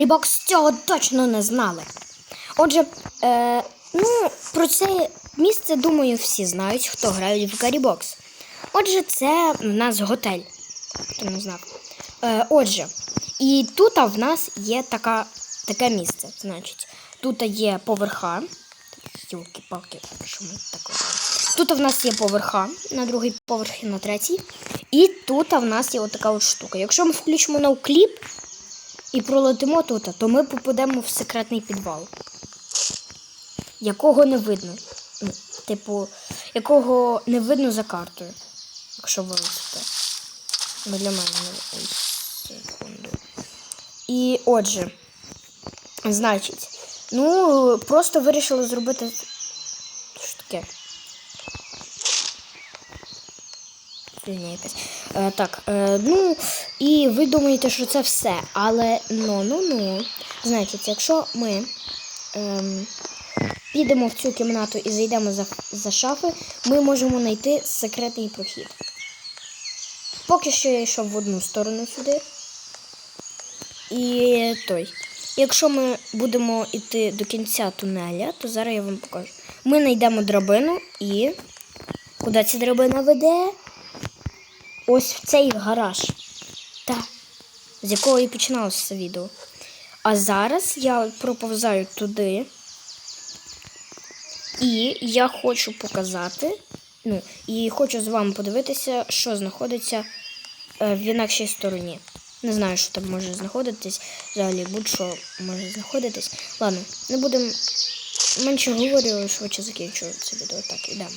Рібокс цього точно не знали. Отже, е, ну, про це місце, думаю, всі знають, хто грають в Гаррібокс. Отже, це в нас готель. Хто не знав. Е, отже, і тут в нас є така, таке місце. Значить, тут є поверха. Йолки-палки, що ми так? Тут в нас є поверха на другий поверх і на третій. І тут в нас є отака от штука. Якщо ми включимо ноукліп і пролетимо тут, то ми попадемо в секретний підвал, якого не видно. Ну, типу, якого не видно за картою. Якщо вилетите. Ну, для мене не Ой, секунду. І отже, значить, ну, просто вирішили зробити. Що таке? Е, так, е, ну, і ви думаєте, що це все. Але ну, ну, ну. Значить, якщо ми ем, підемо в цю кімнату і зайдемо за, за шафи, ми можемо знайти секретний прохід. Поки що я йшов в одну сторону сюди. І той. Якщо ми будемо йти до кінця тунеля, то зараз я вам покажу. Ми знайдемо драбину і. Куди ця драбина веде? Ось в цей гараж. Так. З якого і починалося це відео. А зараз я проповзаю туди. І я хочу показати. Ну, і хочу з вами подивитися, що знаходиться е, в інакшій стороні. Не знаю, що там може знаходитись. Взагалі, будь-що може знаходитись. Ладно, не будемо менше говорю, швидше закінчую це відео. Так, ідемо.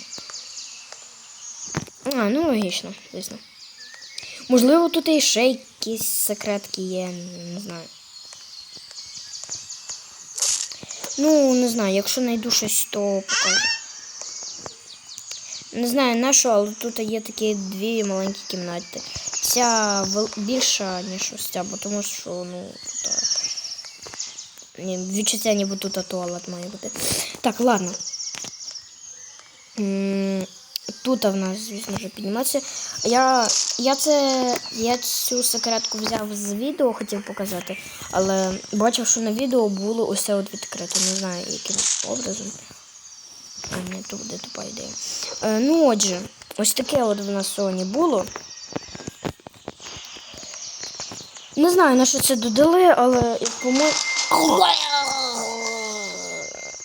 А, ну логічно, звісно. Можливо, тут і ще якісь секретки є, не знаю. Ну, не знаю, якщо знайду щось, то покажу. Не знаю на що, але тут є такі дві маленькі кімнати. Ця більша, ніж ось ця, бо тому що, ну, тут. Ні, відчуття, ніби тут туалет має бути. Так, ладно. М, Тут в нас, звісно ж, підніматися. Я, я, це, я цю секретку взяв з відео, хотів показати, але бачив, що на відео було це от відкрито. Не знаю, яким образом. А, не тут буде тупа ідея. Е, ну, отже, ось таке от в нас сьогодні було. Не знаю, на що це додали, але по-моєму.